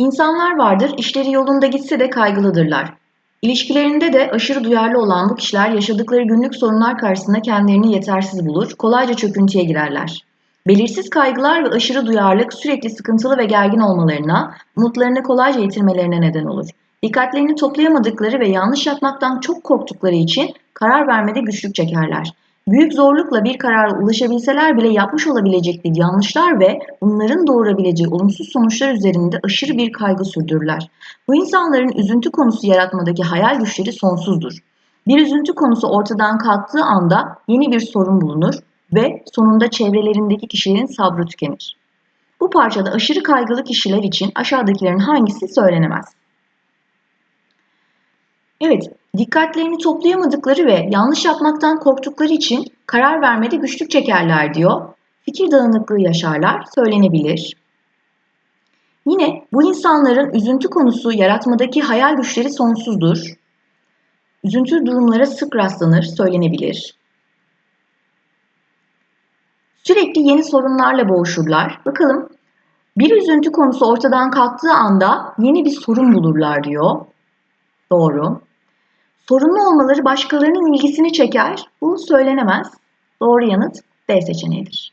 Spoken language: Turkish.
İnsanlar vardır, işleri yolunda gitse de kaygılıdırlar. İlişkilerinde de aşırı duyarlı olan bu kişiler yaşadıkları günlük sorunlar karşısında kendilerini yetersiz bulur, kolayca çöküntüye girerler. Belirsiz kaygılar ve aşırı duyarlılık sürekli sıkıntılı ve gergin olmalarına, umutlarını kolayca yitirmelerine neden olur. Dikkatlerini toplayamadıkları ve yanlış yapmaktan çok korktukları için karar vermede güçlük çekerler. Büyük zorlukla bir karara ulaşabilseler bile yapmış olabilecekleri yanlışlar ve bunların doğurabileceği olumsuz sonuçlar üzerinde aşırı bir kaygı sürdürürler. Bu insanların üzüntü konusu yaratmadaki hayal güçleri sonsuzdur. Bir üzüntü konusu ortadan kalktığı anda yeni bir sorun bulunur ve sonunda çevrelerindeki kişilerin sabrı tükenir. Bu parçada aşırı kaygılı kişiler için aşağıdakilerin hangisi söylenemez? Evet, dikkatlerini toplayamadıkları ve yanlış yapmaktan korktukları için karar vermede güçlük çekerler diyor. Fikir dağınıklığı yaşarlar, söylenebilir. Yine bu insanların üzüntü konusu yaratmadaki hayal güçleri sonsuzdur. Üzüntü durumlara sık rastlanır, söylenebilir. Sürekli yeni sorunlarla boğuşurlar. Bakalım bir üzüntü konusu ortadan kalktığı anda yeni bir sorun bulurlar diyor. Doğru. Sorunlu olmaları başkalarının ilgisini çeker. Bu söylenemez. Doğru yanıt D seçeneğidir.